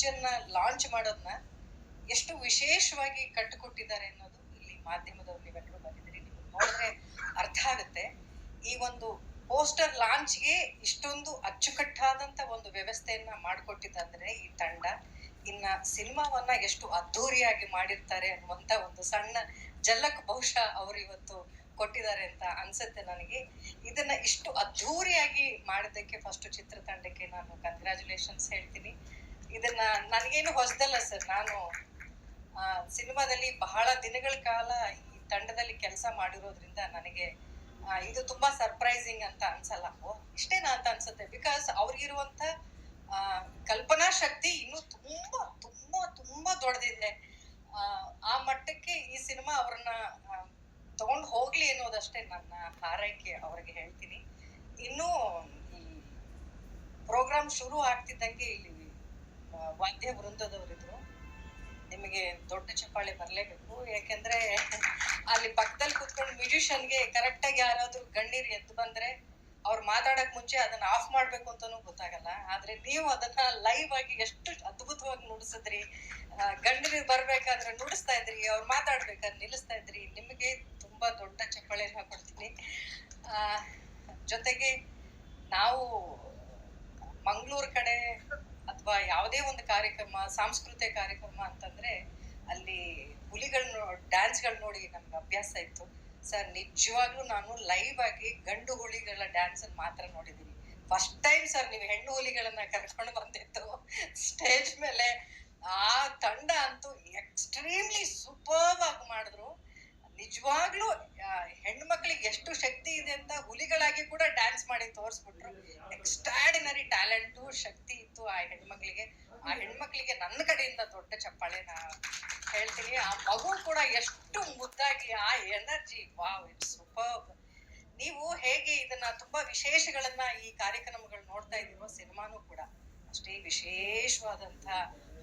ಪಿಕ್ಚರ್ನ launch ಮಾಡೋದನ್ನ ಎಷ್ಟು ವಿಶೇಷವಾಗಿ ಕಟ್ಟಿಕೊಟ್ಟಿದ್ದಾರೆ ಅನ್ನೋದು ಇಲ್ಲಿ ಮಾಧ್ಯಮದವ್ರು ನೀವೆಲ್ಲರೂ ಬಂದಿದ್ದೀರಿ, ನೀವು ನೋಡಿದ್ರೆ ಅರ್ಥ ಆಗುತ್ತೆ. ಈ ಒಂದು ಪೋಸ್ಟರ್ ಲಾಂಚ್ಗೆ ಇಷ್ಟೊಂದು ಅಚ್ಚುಕಟ್ಟಾದಂತ ಒಂದು ವ್ಯವಸ್ಥೆಯನ್ನ ಮಾಡಿಕೊಟ್ಟಿದ್ದಂದ್ರೆ ಈ ತಂಡ ಇನ್ನ ಸಿನಿಮಾವನ್ನ ಎಷ್ಟು ಅದ್ಧೂರಿಯಾಗಿ ಮಾಡಿರ್ತಾರೆ ಅನ್ನುವಂತ ಒಂದು ಸಣ್ಣ ಜಲ್ಲಕ್ ಬಹುಶಃ ಅವರು ಇವತ್ತು ಕೊಟ್ಟಿದ್ದಾರೆ ಅಂತ ಅನ್ಸುತ್ತೆ ನನಗೆ. ಇದನ್ನ ಇಷ್ಟು ಅದ್ಧೂರಿಯಾಗಿ ಮಾಡಿದ್ದಕ್ಕೆ ಫಸ್ಟ್ ಚಿತ್ರತಂಡಕ್ಕೆ ನಾನು ಕಂಗ್ರ್ಯಾಚುಲೇಷನ್ಸ್ ಹೇಳ್ತೀನಿ. ಇದನ್ನ ನನಗೇನು ಹೊಸದಲ್ಲ ಸರ್. ನಾನು ಸಿನಿಮಾದಲ್ಲಿ ಬಹಳ ದಿನಗಳ ಕಾಲ ಈ ತಂಡದಲ್ಲಿ ಕೆಲಸ ಮಾಡಿರೋದ್ರಿಂದ ನನಗೆ ಇದು ತುಂಬಾ ಸರ್ಪ್ರೈಸಿಂಗ್ ಅಂತ ಅನ್ಸಲ್ಲ. ಇಷ್ಟೇನಾ ಅಂತ ಅನ್ಸುತ್ತೆ. ಬಿಕಾಸ್ ಅವ್ರಿಗಿರುವಂತ ಕಲ್ಪನಾ ಶಕ್ತಿ ಇನ್ನೂ ತುಂಬಾ ತುಂಬಾ ತುಂಬಾ ದೊಡ್ಡದಿದೆ. ಆ, ಮಟ್ಟಕ್ಕೆ ಈ ಸಿನಿಮಾ ಅವ್ರನ್ನ ತಗೊಂಡ್ ಹೋಗ್ಲಿ ಅನ್ನೋದಷ್ಟೇ ನನ್ನ ಹಾರೈಕೆ ಅವ್ರಿಗೆ ಹೇಳ್ತೀನಿ. ಇನ್ನು ಪ್ರೋಗ್ರಾಮ್ ಶುರು ಆಗ್ತಿದ್ದಂಗೆ ಇಲ್ಲಿ ವಾದ್ಯ ವೃಂದದವರಿದ್ರು. ನಿಮಗೆ ದೊಡ್ಡ ಚಪ್ಪಾಳೆ ಬರಲೇಬೇಕು. ಯಾಕೆಂದ್ರೆ ಅಲ್ಲಿ ಪಕ್ಕದಲ್ಲಿ ಕುತ್ಕೊಂಡು ಮ್ಯೂಸಿಷಿಯನ್ಗೆ ಕರೆಕ್ಟ್ ಆಗಿ ಯಾರಾದ್ರೂ ಗಣ್ಣೀರ್ ಎದ್ದು ಬಂದ್ರೆ ಅವ್ರು ಮಾತಾಡಕ್ ಮುಂಚೆ ಅದನ್ನ ಆಫ್ ಮಾಡ್ಬೇಕು ಅಂತಾನೂ ಗೊತ್ತಾಗಲ್ಲ. ಆದ್ರೆ ನೀವು ಅದನ್ನ ಲೈವ್ ಆಗಿ ಎಷ್ಟು ಅದ್ಭುತವಾಗಿ ನುಡಿಸಿದ್ರಿ. ಗಂಡನಿಗೆ ಬರ್ಬೇಕಾದ್ರೆ ನುಡಿಸ್ತಾ ಇದ್ರಿ, ಅವ್ರು ಮಾತಾಡ್ಬೇಕಾದ್ರೆ ನಿಲ್ಲಿಸ್ತಾ ಇದ್ರಿ. ನಿಮಗೆ ತುಂಬಾ ದೊಡ್ಡ ಚಪ್ಪಾಳೆನ ಕೊಡ್ತೀನಿ. ಜೊತೆಗೆ ನಾವು ಮಂಗಳೂರು ಕಡೆ ಅಥವಾ ಯಾವುದೇ ಒಂದು ಕಾರ್ಯಕ್ರಮ ಸಾಂಸ್ಕೃತಿಕ ಕಾರ್ಯಕ್ರಮ ಅಂತಂದ್ರೆ ಅಲ್ಲಿ ಹುಲಿಗಳನ್ನ ಡ್ಯಾನ್ಸ್ಗಳು ನೋಡಿ ನಮ್ಗೆ ಅಭ್ಯಾಸ ಇತ್ತು. ಸರ್ ನಿಜವಾಗ್ಲೂ ನಾನು ಲೈವ್ ಆಗಿ ಗಂಡು ಹುಲಿಗಳ ಡ್ಯಾನ್ಸ್ ಮಾತ್ರ ನೋಡಿದೀನಿ ಫಸ್ಟ್ ಟೈಮ್ ಸರ್ ನೀವು ಹೆಣ್ಣು ಹುಲಿಗಳನ್ನ ಕರ್ಕೊಂಡು ಬಂದಿತ್ತು ಸ್ಟೇಜ್ ಮೇಲೆ ಆ ತಂಡ ಅಂತೂ ಎಕ್ಸ್ಟ್ರೀಮ್ಲಿ ಸೂಪರ್ವ್ ಆಗಿ ಮಾಡಿದ್ರು. ನಿಜವಾಗ್ಲೂ ಆ, ಹೆಣ್ಮಕ್ಳಿಗೆ ಎಷ್ಟು ಶಕ್ತಿ ಇದೆ ಅಂತ ಹುಲಿಗಳಾಗಿ ಕೂಡ ಡ್ಯಾನ್ಸ್ ಮಾಡಿ ತೋರಿಸ್ಬಿಟ್ರು ಎಕ್ಸ್ಟ್ರಾಡಿನರಿ ಟ್ಯಾಲೆಂಟು ಶಕ್ತಿ ಇತ್ತು ಆ ಹೆಣ್ಮಕ್ಳಿಗೆ ಹೆಣ್ಮಕ್ಳಿಗೆ ನನ್ನ ಕಡೆಯಿಂದ ದೊಡ್ಡ ಚಪ್ಪಾಳೆ ನಾ ಹೇಳ್ತೀನಿ. ಆ ಮಗು ಕೂಡ ಎಷ್ಟು ಮುದ್ದಾಗಿ, ಆ ಎನರ್ಜಿ, ವಾವ್, ಇಟ್ಸ್ ಸೂಪರ್ ನೀವು ಹೇಗೆ ಇದನ್ನ ತುಂಬಾ ವಿಶೇಷಗಳನ್ನ ಈ ಕಾರ್ಯಕ್ರಮಗಳು ನೋಡ್ತಾ ಇದ್ದೀರೋ ಸಿನಿಮಾನು ಕೂಡ ಅಷ್ಟೇ ವಿಶೇಷವಾದಂತ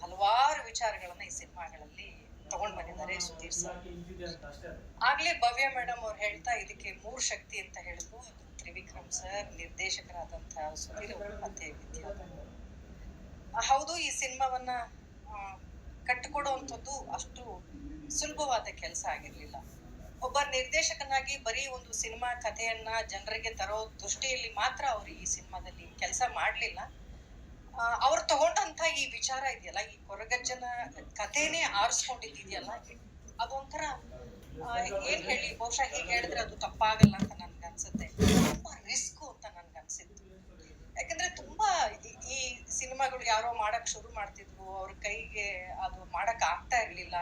ಹಲವಾರು ವಿಚಾರಗಳನ್ನ ಈ ಸಿನಿಮಾಗಳಲ್ಲಿ ತಗೊಂಡ್ ಬಂದಿದ್ದಾರೆ ಸುಧೀರ್ ಸರ್. ಆಗ್ಲೇ ಭವ್ಯ ಮೇಡಮ್ ಅವ್ರು ಹೇಳ್ತಾ ಇದಕ್ಕೆ ಮೂರ್ ಶಕ್ತಿ ಅಂತ ಹೇಳಿದ್ರು ತ್ರಿವಿಕ್ರಮ್ ಸರ್ ನಿರ್ದೇಶಕರಾದಂತಹ ಸುಧೀರ್ ಅವರು ಮತ್ತೆ ವಿದ್ಯಾಧರ್. ಹೌದು, ಈ ಸಿನಿಮಾವನ್ನ ಕಟ್ಟಿಕೊಡುವಂಥದ್ದು ಅಷ್ಟು ಸುಲಭವಾದ ಕೆಲಸ ಆಗಿರ್ಲಿಲ್ಲ. ಒಬ್ಬ ನಿರ್ದೇಶಕನಾಗಿ ಬರೀ ಒಂದು ಸಿನಿಮಾ ಕಥೆಯನ್ನ ಜನರಿಗೆ ತರೋ ದೃಷ್ಟಿಯಲ್ಲಿ ಮಾತ್ರ ಅವರು ಈ ಸಿನಿಮಾದಲ್ಲಿ ಕೆಲಸ ಮಾಡಲಿಲ್ಲ. ಅವ್ರು ತಗೊಂಡಂತ ಈ ವಿಚಾರ ಇದೆಯಲ್ಲ, ಈ ಕೊರಗಜ್ಜನ ಕಥೆನೇ ಆರಿಸ್ಕೊಂಡಿದ್ದೀಯಲ್ಲ ಅದೊಂಥರ ಏನ್ ಹೇಳಿ, ಬಹುಶಃ ಹೀಗೆ ಹೇಳಿದ್ರೆ ಅದು ತಪ್ಪಾಗಲ್ಲ ಅಂತ ನನ್ಗನ್ಸುತ್ತೆ. ತುಂಬಾ ರಿಸ್ಕ್ ಅಂತ ನನ್ಗೆ ಅನ್ಸಿತ್ತು ಯಾಕಂದ್ರೆ ತುಂಬಾ ಈ- ಸಿನಿಮಾಗಳು ಯಾರೋ ಮಾಡಕ್ ಶುರು ಮಾಡ್ತಿದ್ರು ಅವ್ರ ಕೈಗೆ ಅದು ಮಾಡಕ್ ಆಗ್ತಾ ಇರ್ಲಿಲ್ಲ.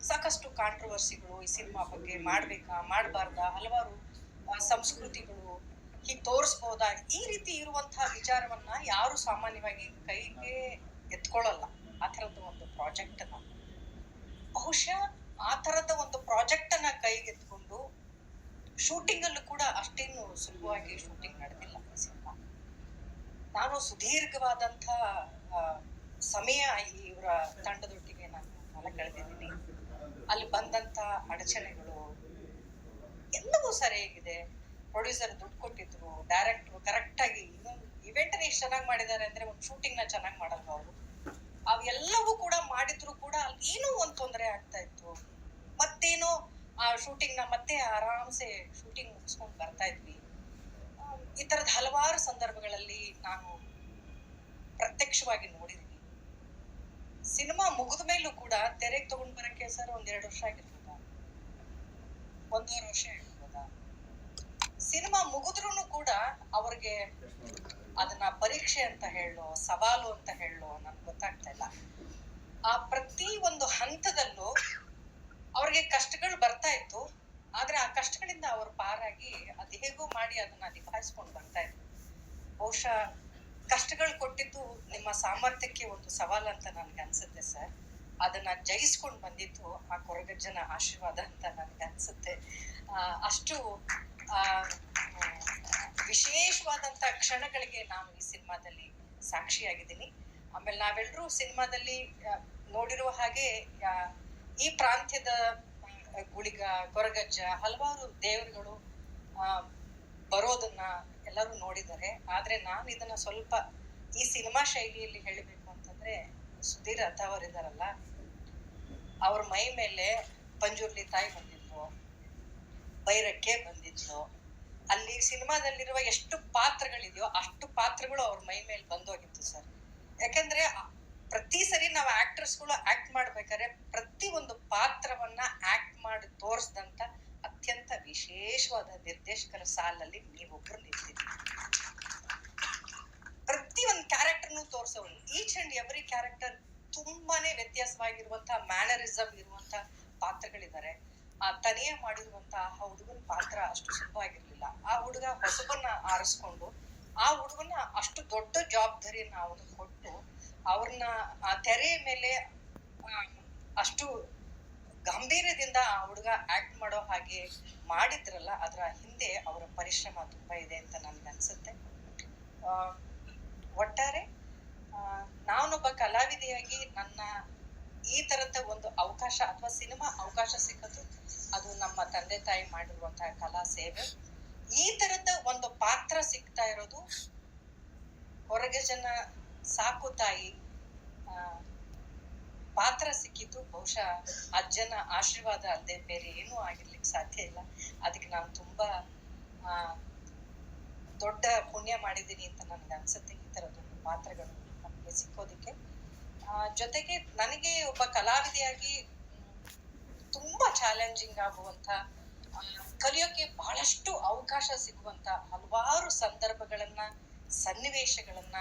ಸಾಕಷ್ಟು ಕಾಂಟ್ರವರ್ಸಿಗಳು ಈ ಸಿನಿಮಾ ಬಗ್ಗೆ ಮಾಡ್ಬೇಕಾ, ಮಾಡಬಾರ್ದಾ, ಹಲವಾರು ಸಂಸ್ಕೃತಿಗಳು ಹೀಗೆ ತೋರಿಸ್ಬೋದಾ, ಈ ರೀತಿ ಇರುವಂತಹ ವಿಚಾರವನ್ನ ಯಾರು ಸಾಮಾನ್ಯವಾಗಿ ಕೈಗೆ ಎತ್ಕೊಳ್ಳಲ್ಲ. ಆ ಥರದ ಒಂದು ಪ್ರಾಜೆಕ್ಟ್ ಅನ್ನ ಬಹುಶಃ ಆ ಥರದ ಒಂದು ಪ್ರಾಜೆಕ್ಟ್ ಅನ್ನ ಕೈಗೆತ್ಕೊಂಡು ಶೂಟಿಂಗ್ ಅಲ್ಲೂ ಕೂಡ ಅಷ್ಟೇನು ಸುಲಭವಾಗಿ ಶೂಟಿಂಗ್ ನಡೆದಿಲ್ಲ. ನಾನು ಸುದೀರ್ಘವಾದಂತಹ ಸಮಯ ಇವರ ತಂಡದೊಟ್ಟಿಗೆ ನಾನು ಕಳೆದಿದ್ದೀನಿ. ಅಲ್ಲಿ ಬಂದಂತ ಅಡಚಣೆಗಳು ಎಲ್ಲವೂ ಸರಿಯಾಗಿದೆ. ಪ್ರೊಡ್ಯೂಸರ್ ದುಡ್ಡು ಕೊಟ್ಟಿದ್ರು, ಡೈರೆಕ್ಟ್ರು ಕರೆಕ್ಟ್ ಆಗಿ ಇನ್ನೊಂದು ಇವೆಂಟ್ ಎಷ್ಟು ಚೆನ್ನಾಗಿ ಮಾಡಿದ್ದಾರೆ ಅಂದ್ರೆ ಒಂದು ಶೂಟಿಂಗ್ನ ಚೆನ್ನಾಗಿ ಮಾಡಲ್ವ ಅವರು? ಅವೆಲ್ಲವೂ ಕೂಡ ಮಾಡಿದ್ರು ಕೂಡ ಅಲ್ಲಿ ಏನೋ ಒಂದು ತೊಂದರೆ ಆಗ್ತಾ ಇತ್ತು. ಮತ್ತೇನೋ ಆ ಶೂಟಿಂಗ್ನ ಮತ್ತೆ ಆರಾಮ್ಸೆ ಶೂಟಿಂಗ್ ಮುಗಿಸ್ಕೊಂಡು ಬರ್ತಾ ಇದ್ವಿ. ಈ ತರದ ಹಲವಾರು ಸಂದರ್ಭಗಳಲ್ಲಿ ನಾನು ಪ್ರತ್ಯಕ್ಷವಾಗಿ ನೋಡಿದ್ದೀನಿ. ಸಿನಿಮಾ ಮುಗಿದ ಮೇಲೂ ಕೂಡ ತೆರೆಗೆ ತಗೊಂಡ್ ಬರಕ್ಕೆ ಸರ್ ಒಂದೆರಡು ವರ್ಷ ಆಗಿರ್ಬೋದ? ಒಂದೂವರೆ ವರ್ಷ ಇರ್ಬೋದ ಸಿನಿಮಾ ಮುಗಿದ್ರು ಕೂಡ ಅವ್ರಿಗೆ ಅದನ್ನ ಪರೀಕ್ಷೆ ಅಂತ ಹೇಳೋ, ಸವಾಲು ಅಂತ ಹೇಳೋ ನನ್ಗೆ ಗೊತ್ತಾಗ್ತಾ ಇಲ್ಲ. ಆ ಪ್ರತಿ ಒಂದು ಹಂತದಲ್ಲೂ ಅವ್ರಿಗೆ ಕಷ್ಟಗಳು ಬರ್ತಾ ಇತ್ತು. ಕಷ್ಟಗಳಿಂದ ಅವರು ಪಾರಾಗಿ ಅದು ಹೇಗೋ ಮಾಡಿ ಅದನ್ನ ನಿಭಾಯಿಸ್ಕೊಂಡು ಬರ್ತಾ ಇದ್ರು. ಬಹುಶಃ ಕಷ್ಟಗಳು ಕೊಟ್ಟಿದ್ದು ನಿಮ್ಮ ಸಾಮರ್ಥ್ಯಕ್ಕೆ ಒಂದು ಸವಾಲ್ ಅಂತ ನನ್ಗೆ ಅನ್ಸುತ್ತೆ ಸರ್. ಅದನ್ನ ಜಯಿಸ್ಕೊಂಡು ಬಂದಿದ್ದು ಆ ಕೊರಗಜ್ಜನ ಆಶೀರ್ವಾದ ಅಂತ ನನ್ಗೆ ಅನ್ಸುತ್ತೆ. ಅಷ್ಟು ಆ, ವಿಶೇಷವಾದಂತ ಕ್ಷಣಗಳಿಗೆ ನಾನು ಈ ಸಿನಿಮಾದಲ್ಲಿ ಸಾಕ್ಷಿಯಾಗಿದ್ದೀನಿ. ಆಮೇಲೆ ನಾವೆಲ್ಲರೂ ಸಿನಿಮಾದಲ್ಲಿ ನೋಡಿರುವ ಹಾಗೆ ಈ ಪ್ರಾಂತ್ಯದ ಗುಳಿಗ ಕೊರಗಜ್ಜ ಹಲವಾರು ದೇವರುಗಳು ಬರೋದನ್ನ ಎಲ್ಲರೂ ನೋಡಿದ್ದಾರೆ. ಆದ್ರೆ ನಾನು ಇದನ್ನ ಸ್ವಲ್ಪ ಈ ಸಿನಿಮಾ ಶೈಲಿಯಲ್ಲಿ ಹೇಳಬೇಕು ಅಂತಂದ್ರೆ ಸುಧೀರ್ ಇದಾರಲ್ಲ, ಅವ್ರ ಮೈ ಮೇಲೆ ಪಂಜುರ್ಲಿ ತಾಯಿ ಬಂದಿದ್ರು ಬೈರಕ್ಕೆ ಬಂದಿದ್ಲು. ಅಲ್ಲಿ ಸಿನಿಮಾದಲ್ಲಿರುವ ಎಷ್ಟು ಪಾತ್ರಗಳಿದೆಯೋ ಅಷ್ಟು ಪಾತ್ರಗಳು ಅವ್ರ ಮೈ ಮೇಲೆ ಬಂದೋಗಿತ್ತು ಸರ್. ಯಾಕಂದ್ರೆ ಪ್ರತಿ ಸರಿ ನಾವು ಆಕ್ಟರ್ಸ್ಗಳು ಆಕ್ಟ್ ಮಾಡ್ಬೇಕಾದ್ರೆ ಪ್ರತಿ ಒಂದು ಪಾತ್ರವನ್ನ ಆಕ್ಟ್ ಮಾಡಿ ತೋರಿಸಿದಂತ ಅತ್ಯಂತ ವಿಶೇಷವಾದ ನಿರ್ದೇಶಕರ ಸಾಲಲ್ಲಿ ನೀವೊಬ್ರು ನಿಂತಿದ್ದೀರಿ. ಪ್ರತಿ ಒಂದು ಕ್ಯಾರೆಕ್ಟರ್ನು ತೋರಿಸೋರು. ಈಚ್ ಅಂಡ್ ಎವ್ರಿ ಕ್ಯಾರೆಕ್ಟರ್ ತುಂಬಾನೇ ವ್ಯತ್ಯಾಸವಾಗಿರುವಂತಹ ಮ್ಯಾನರಿಸಮ್ ಇರುವಂತ ಪಾತ್ರಗಳಿದ್ದಾರೆ. ಆ ತನಿಯ ಮಾಡಿರುವಂತಹ ಆ ಹುಡುಗನ ಪಾತ್ರ ಅಷ್ಟು ಸುಲಭವಾಗಿರ್ಲಿಲ್ಲ. ಆ ಹುಡುಗ ಹೊಸಬನ್ನ ಆರಿಸ್ಕೊಂಡು, ಆ ಹುಡುಗನ ಅಷ್ಟು ದೊಡ್ಡ ಜವಾಬ್ದಾರಿಯನ್ನ ಅವನು ಕೊಟ್ಟು, ಅವ್ರನ್ನ ಆ ತೆರೆಯ ಮೇಲೆ ಅಷ್ಟು ಗಂಭೀರ್ಯದಿಂದ ಆ ಹುಡುಗ ಆಕ್ಟ್ ಮಾಡೋ ಹಾಗೆ ಮಾಡಿದ್ರಲ್ಲ ಅದರ ಹಿಂದೆ ಅವರ ಪರಿಶ್ರಮ ತುಂಬಾ ಇದೆ ಅಂತ ನನ್ಗೆ ಅನ್ಸುತ್ತೆ. ಆ, ಒಟ್ಟಾರೆ ನಾನೊಬ್ಬ ಕಲಾವಿದೆಯಾಗಿ ನನ್ನ ಈ ತರದ ಒಂದು ಅವಕಾಶ ಅಥವಾ ಸಿನಿಮಾ ಅವಕಾಶ ಸಿಕ್ಕದು ಅದು ನಮ್ಮ ತಂದೆ ತಾಯಿ ಮಾಡಿರುವಂತಹ ಕಲಾ ಸೇವೆ. ಈ ತರದ ಒಂದು ಪಾತ್ರ ಸಿಗ್ತಾ ಇರೋದು ಹೊರಗೆ ಜನ ಸಾಕು ತಾಯಿ ಪಾತ್ರ ಸಿಕ್ಕಿದ್ದು ಬಹುಶಃ ಅಜ್ಜನ ಆಶೀರ್ವಾದ ಅಲ್ಲದೆ ಬೇರೆ ಏನೂ ಆಗಿರ್ಲಿಕ್ಕೆ ಸಾಧ್ಯ ಇಲ್ಲ. ಅದಕ್ಕೆ ನಾನು ತುಂಬಾ ದೊಡ್ಡ ಪುಣ್ಯ ಮಾಡಿದ್ದೀನಿ ಅಂತ ನನಗೆ ಅನ್ಸುತ್ತೆ ಈ ಥರದೊಂದು ಪಾತ್ರಗಳು ನಮಗೆ ಸಿಕ್ಕೋದಿಕ್ಕೆ. ಜೊತೆಗೆ ನನಗೆ ಒಬ್ಬ ಕಲಾವಿದೆಯಾಗಿ ತುಂಬಾ ಚಾಲೆಂಜಿಂಗ್ ಆಗುವಂತ ಕಲಿಯೋಕೆ ಬಹಳಷ್ಟು ಅವಕಾಶ ಸಿಗುವಂತ ಹಲವಾರು ಸಂದರ್ಭಗಳನ್ನ, ಸನ್ನಿವೇಶಗಳನ್ನ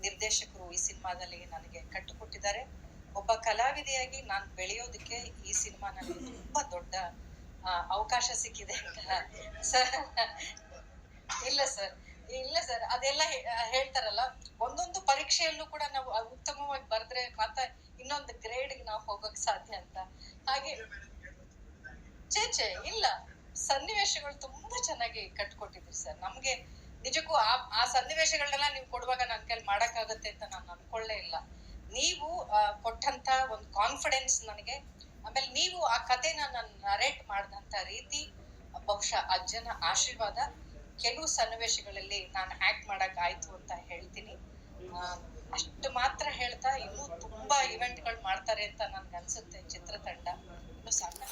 ನಿರ್ದೇಶಕರು ಈ ಸಿನಿಮಾದಲ್ಲಿ ನನಗೆ ಕಟ್ಟಿಕೊಟ್ಟಿದ್ದಾರೆ. ಒಬ್ಬ ಕಲಾವಿದೆಯಾಗಿ ನಾನು ಬೆಳೆಯೋದಕ್ಕೆ ಈ ಸಿನಿಮಾ ನನಗೆ ತುಂಬಾ ದೊಡ್ಡ ಅವಕಾಶ ಸಿಕ್ಕಿದೆ ಅಂತ. ಸರ್, ಇಲ್ಲ ಸರ್ ಇಲ್ಲ ಸರ್, ಅದೆಲ್ಲ ಹೇಳ್ತಾರಲ್ಲ, ಒಂದೊಂದು ಪರೀಕ್ಷೆಯಲ್ಲೂ ಕೂಡ ನಾವು ಉತ್ತಮವಾಗಿ ಬರೆದ್ರೆ ಮಾತ್ರ ಇನ್ನೊಂದು ಗ್ರೇಡ್ ನಾವು ಹೋಗಕ್ ಸಾಧ್ಯ ಅಂತ. ಹಾಗೆ, ಛೇ ಇಲ್ಲ. ಸನ್ನಿವೇಶಗಳು ತುಂಬಾ ಚೆನ್ನಾಗಿ ಕಟ್ಕೊಟ್ಟಿದ್ರು ಸರ್. ನಮ್ಗೆ ನಿಜಕ್ಕೂ ಆ ಆ ಸನ್ನಿವೇಶಗಳನ್ನೆಲ್ಲ ನೀವು ಕೊಡುವಾಗ ನನ್ನ ಕೈಲಿ ಮಾಡಕ್ಕಾಗತ್ತೆ ಅಂತ ನಾನು ಅನ್ಕೊಳ್ಳೇ ಇಲ್ಲ. ನೀವು ಕೊಟ್ಟಂತ ಒಂದು ಕಾನ್ಫಿಡೆನ್ಸ್ ನನಗೆ. ಆಮೇಲೆ ನೀವು ಆ ಕಥೆನ ನಾನು ನರೇಟ್ ಮಾಡಿದಂತ ರೀತಿ, ಬಹುಶಃ ಅಜ್ಜನ ಆಶೀರ್ವಾದ ಕೆಲವು ಸನ್ನಿವೇಶಗಳಲ್ಲಿ ನಾನು ಆಕ್ಟ್ ಮಾಡಕ್ ಆಯ್ತು ಅಂತ ಹೇಳ್ತೀನಿ. ಅಷ್ಟು ಮಾತ್ರ ಹೇಳ್ತಾ ಇನ್ನೂ ತುಂಬಾ ಇವೆಂಟ್ಗಳು ಮಾಡ್ತಾರೆ ಅಂತ ನನ್ಗೆ ಅನ್ಸುತ್ತೆ ಚಿತ್ರತಂಡ. ಇನ್ನು ಸಣ್ಣ